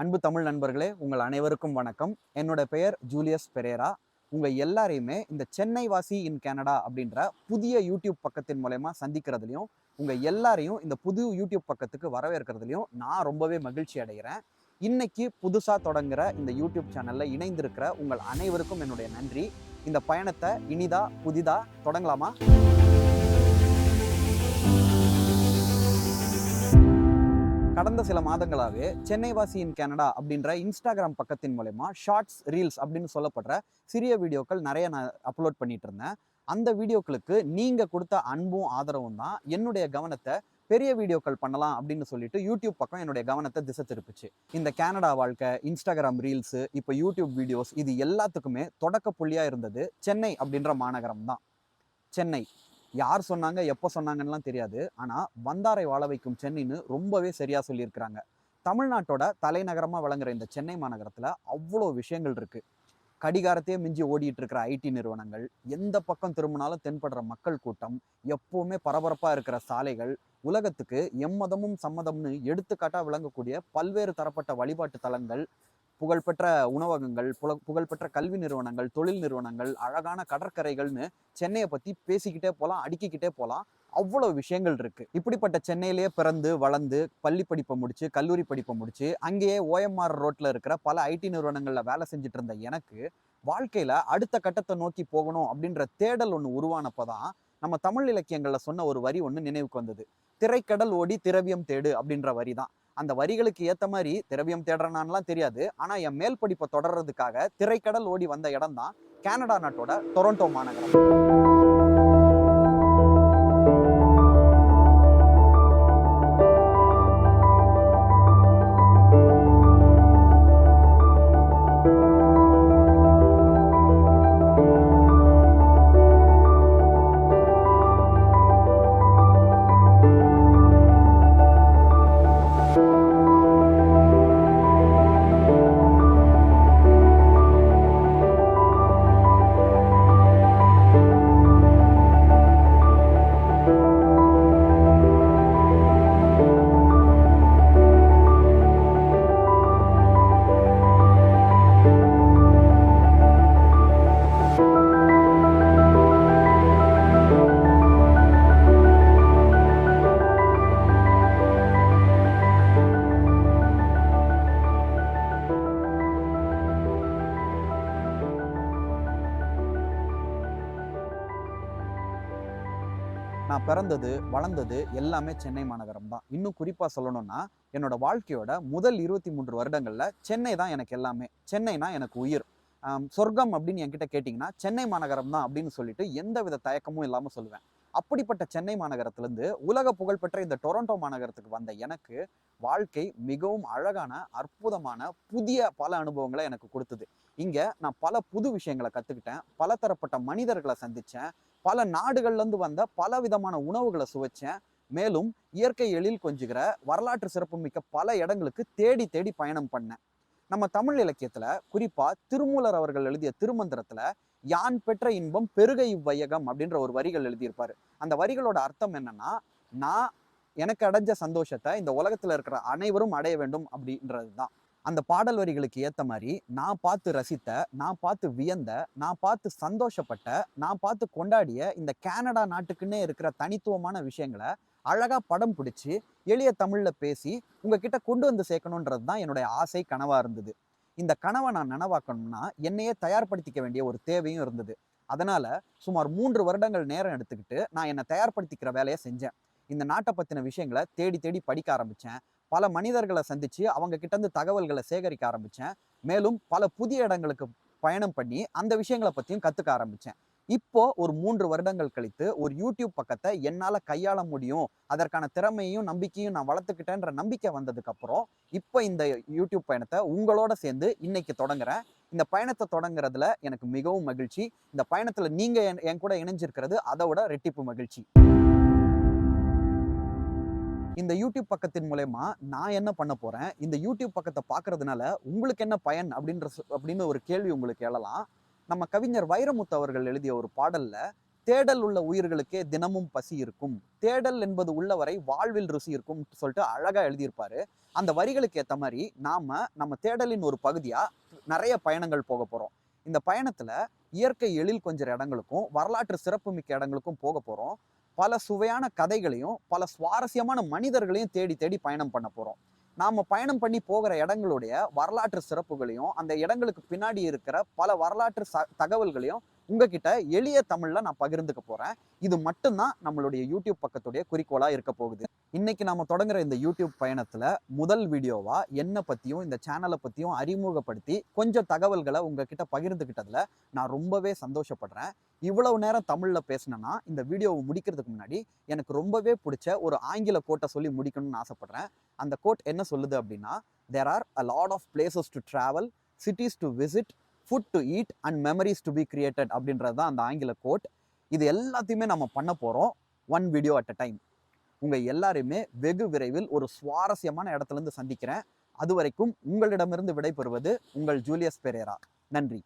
அன்பு தமிழ் நண்பர்களே உங்கள் அனைவருக்கும் வணக்கம். என்னோட பெயர் ஜூலியஸ் பெரேரா. உங்கள் எல்லாரையுமே இந்த சென்னை வாசி இன் கனடா அப்படின்ற புதிய யூடியூப் பக்கத்தின் மூலயமா சந்திக்கிறதுலையும் உங்கள் எல்லாரையும் இந்த புது யூடியூப் பக்கத்துக்கு வரவேற்கிறதுலையும் நான் ரொம்பவே மகிழ்ச்சி அடைகிறேன். இன்னைக்கு புதுசாக தொடங்குற இந்த யூடியூப் சேனலில் இணைந்திருக்கிற உங்கள் அனைவருக்கும் என்னுடைய நன்றி. இந்த பயணத்தை இனிதா புதிதாக தொடங்கலாமா? கடந்த சில மாதங்களாகவே சென்னை வாசி இன் கனடா அப்படின்ற இன்ஸ்டாகிராம் பக்கத்தின் மூலயமா ஷார்ட்ஸ் ரீல்ஸ் அப்படின்னு சொல்லப்படுற சிறிய வீடியோக்கள் நிறைய நான் அப்லோட் பண்ணிட்டு இருந்தேன். அந்த வீடியோக்களுக்கு நீங்கள் கொடுத்த அன்பும் ஆதரவும் தான் என்னுடைய கவனத்தை பெரிய வீடியோக்கள் பண்ணலாம் அப்படின்னு சொல்லிட்டு யூடியூப் பக்கம் என்னுடைய கவனத்தை திசை திருப்புச்சு. இந்த கனடா வாழ்க்கை இன்ஸ்டாகிராம் ரீல்ஸு இப்போ யூடியூப் வீடியோஸ் இது எல்லாத்துக்குமே தொடக்க புள்ளியாக இருந்தது சென்னை அப்படின்ற மாநகரம் தான். சென்னை. யார் சொன்னாங்க எப்போ சொன்னாங்கன்னுலாம் தெரியாது. ஆனால் வந்தாரை வாழ வைக்கும் சென்னைன்னு ரொம்பவே சரியாக சொல்லியிருக்கிறாங்க. தமிழ்நாட்டோட தலைநகரமாக விளங்குற இந்த சென்னை மாநகரத்தில் அவ்வளோ விஷயங்கள் இருக்குது கடிகாரத்தையே மிஞ்சி ஓடிட்டு இருக்கிற ஐடி நிறுவனங்கள் எந்த பக்கம் திரும்பினாலும் தென்படுற மக்கள் கூட்டம் எப்பவுமே பரபரப்பாக இருக்கிற சாலைகள் உலகத்துக்கு எம்மதமும் சம்மதம்னு எடுத்துக்காட்டாக விளங்கக்கூடிய பல்வேறு தரப்பட்ட வழிபாட்டு தலங்கள் புகழ்பெற்ற உணவகங்கள் புல புகழ்பெற்ற கல்வி நிறுவனங்கள் தொழில் நிறுவனங்கள் அழகான கடற்கரைகள்னு சென்னையை பற்றி பேசிக்கிட்டே போகலாம் அடுக்கிக்கிட்டே போகலாம் அவ்வளோ விஷயங்கள் இருக்குது இப்படிப்பட்ட சென்னையிலேயே பிறந்து வளர்ந்து பள்ளி படிப்பை முடித்து கல்லூரி படிப்பை முடித்து அங்கேயே ஓஎம்ஆர் ரோட்டில் இருக்கிற பல ஐடி நிறுவனங்களில் வேலை செஞ்சுட்டு இருந்த எனக்கு வாழ்க்கையில் அடுத்த கட்டத்தை நோக்கி போகணும் அப்படின்ற தேடல் ஒன்று உருவானப்போ தான் நம்ம தமிழ் இலக்கியங்களில் சொன்ன ஒரு வரி ஒன்று நினைவுக்கு வந்தது. திரைக்கடல் ஓடி திரவியம் தேடு அப்படின்ற வரி தான் அந்த வரிகளுக்கு ஏற்ற மாதிரி திரவியம் தேடுறனான்லாம் தெரியாது. ஆனால் என் மேல் படிப்பை தொடர்றதுக்காக திரைக்கடல் ஓடி வந்த இடம் தான் கனடா நாட்டோட டொரண்டோ மாநகரம். நான் பிறந்தது வளர்ந்தது எல்லாமே சென்னை மாநகரம் தான். இன்னும் குறிப்பாக சொல்லணும்னா என்னோட வாழ்க்கையோட முதல் இருபத்தி மூன்று வருடங்களில் சென்னை தான் எனக்கு எல்லாமே. சென்னைனா எனக்கு உயிர். சொர்க்கம் அப்படின்னு என்கிட்ட கேட்டிங்கன்னா சென்னை மாநகரம் தான் அப்படின்னு சொல்லிட்டு எந்த வித தயக்கமும் இல்லாமல் சொல்லுவேன். அப்படிப்பட்ட சென்னை மாநகரத்திலேருந்து உலக புகழ்பெற்ற இந்த டொரண்டோ மாநகரத்துக்கு வந்த எனக்கு வாழ்க்கை மிகவும் அழகான அற்புதமான புதிய பல அனுபவங்களை எனக்கு கொடுத்தது. இங்கே நான் பல புது விஷயங்களை கற்றுக்கிட்டேன் பல தரப்பட்ட மனிதர்களை சந்தித்தேன் பல நாடுகள்லேருந்து வந்த பல விதமான உணவுகளை சுவைச்சேன். மேலும் இயற்கை எழில் கொஞ்சுகிற வரலாற்று சிறப்புமிக்க பல இடங்களுக்கு தேடி தேடி பயணம் பண்ணேன். நம்ம தமிழ் இலக்கியத்தில் குறிப்பாக திருமூலர் அவர்கள் எழுதிய திருமந்திரத்தில் யான் பெற்ற இன்பம் பெருகை இவ்வையகம் அப்படின்ற ஒரு வரிகள் எழுதியிருப்பார். அந்த வரிகளோட அர்த்தம் என்னன்னா நான் எனக்கு அடைஞ்ச சந்தோஷத்தை இந்த உலகத்தில் இருக்கிற அனைவரும் அடைய வேண்டும் அப்படின்றது தான் அந்த பாடல் வரிகளுக்கு ஏற்ற மாதிரி நான் பார்த்து ரசித்த நான் பார்த்து வியந்த நான் பார்த்து சந்தோஷப்பட்ட நான் பார்த்து கொண்டாடிய இந்த கேனடா நாட்டுக்குன்னே இருக்கிற தனித்துவமான விஷயங்களை அழகாக படம் பிடிச்சி எளிய தமிழில் பேசி உங்ககிட்ட கொண்டு வந்து சேர்க்கணுன்றது தான் என்னுடைய ஆசை கனவாக இருந்தது. இந்த கனவை நான் நனவாக்கணும்னா என்னையே தயார்படுத்திக்க வேண்டிய ஒரு தேவையும் இருந்தது. அதனால் சுமார் மூன்று வருடங்கள் நேரம் எடுத்துக்கிட்டு நான் என்னை தயார்படுத்திக்கிற வேலையை செஞ்சேன். இந்த நாட்டை பற்றின விஷயங்களை தேடி தேடி படிக்க ஆரம்பித்தேன் பல மனிதர்களை சந்திச்சு அவங்க கிட்டேருந்து தகவல்களை சேகரிக்க ஆரம்பித்தேன் மேலும் பல புதிய இடங்களுக்கு பயணம் பண்ணி அந்த விஷயங்களை பற்றியும் கற்றுக்க ஆரம்பித்தேன் இப்போ ஒரு மூன்று வருடங்கள் கழித்து ஒரு யூடியூப் பக்கத்தை என்னால் கையாள முடியும் அதற்கான திறமையும் நம்பிக்கையும் நான் வளர்த்துக்கிட்டேன்ற நம்பிக்கை வந்ததுக்கப்புறம் இப்போ இந்த யூடியூப் பயணத்தை உங்களோட சேர்ந்து இன்னைக்கு தொடங்குறேன். இந்த பயணத்தை தொடங்குறதுல எனக்கு மிகவும் மகிழ்ச்சி. இந்த பயணத்தில் நீங்கள் என் கூட இணைஞ்சிருக்கிறது அதோட ரெட்டிப்பு மகிழ்ச்சி. இந்த யூடியூப் பக்கத்தின் மூலயமா நான் என்ன பண்ண போறேன்? இந்த யூடியூப் பக்கத்தை பார்க்கறதுனால உங்களுக்கு என்ன பயன்? அப்படின்ற சொ- அப்படின்னு ஒரு கேள்வி உங்களுக்கு எழலாம். நம்ம கவிஞர் வைரமுத்து அவர்கள் எழுதிய ஒரு பாடல்ல தேடல் உள்ள உயிர்களுக்கே தினமும் பசி இருக்கும். தேடல் என்பது உள்ளவரை வாழ்வில் ருசி இருக்கும் சொல்லிட்டு அழகா எழுதியிருப்பாரு. அந்த வரிகளுக்கு ஏற்ற மாதிரி நாம நம்ம தேடலின் ஒரு பகுதியா நிறைய பயணங்கள் போக போறோம். இந்த பயணத்துல இயற்கை எழில் கொஞ்சம் இடங்களுக்கும் வரலாற்று சிறப்புமிக்க இடங்களுக்கும் போக போறோம். பல சுவையான கதைகளையும் பல சுவாரஸ்யமான மனிதர்களையும் தேடி தேடி பயணம் பண்ண போகிறோம் நாம் பயணம் பண்ணி போகிற இடங்களுடைய வரலாற்று சிறப்புகளையும் அந்த இடங்களுக்கு பின்னாடி இருக்கிற பல வரலாற்று ச- தகவல்களையும் உங்ககிட்ட எளிய தமிழில் நான் பகிர்ந்துக்க போகிறேன் இது மட்டும்தான் நம்மளுடைய யூடியூப் பக்கத்துடைய குறிக்கோளாக இருக்க போகுது. இன்னைக்கு நாம் தொடங்குற இந்த யூடியூப் பயணத்தில் முதல் வீடியோவாக என்னை பற்றியும் இந்த சேனலை பற்றியும் அறிமுகப்படுத்தி கொஞ்சம் தகவல்களை உங்ககிட்ட பகிர்ந்துக்கிட்டதில் நான் ரொம்பவே சந்தோஷப்படுறேன். இவ்வளவு நேரம் தமிழில் பேசினேன்னா இந்த வீடியோவை முடிக்கிறதுக்கு முன்னாடி எனக்கு ரொம்பவே பிடிச்ச ஒரு ஆங்கில கோட்டை சொல்லி முடிக்கணும்னு ஆசைப்படுறேன். அந்த கோட் என்ன சொல்லுது அப்படின்னா there are a lot of places to travel cities to visit food to eat and memories to be created அப்படின்றது தான் அந்த ஆங்கில கோட் இது எல்லாத்தையுமே நம்ம பண்ண போகிறோம் one video at a time உங்கள் எல்லாரையுமே வெகு விரைவில் ஒரு சுவாரஸ்யமான இடத்துல இருந்து சந்திக்கிறேன். அது வரைக்கும் உங்களிடமிருந்து விடைபெறுவது உங்கள் ஜூலியஸ் பெரேரா. நன்றி.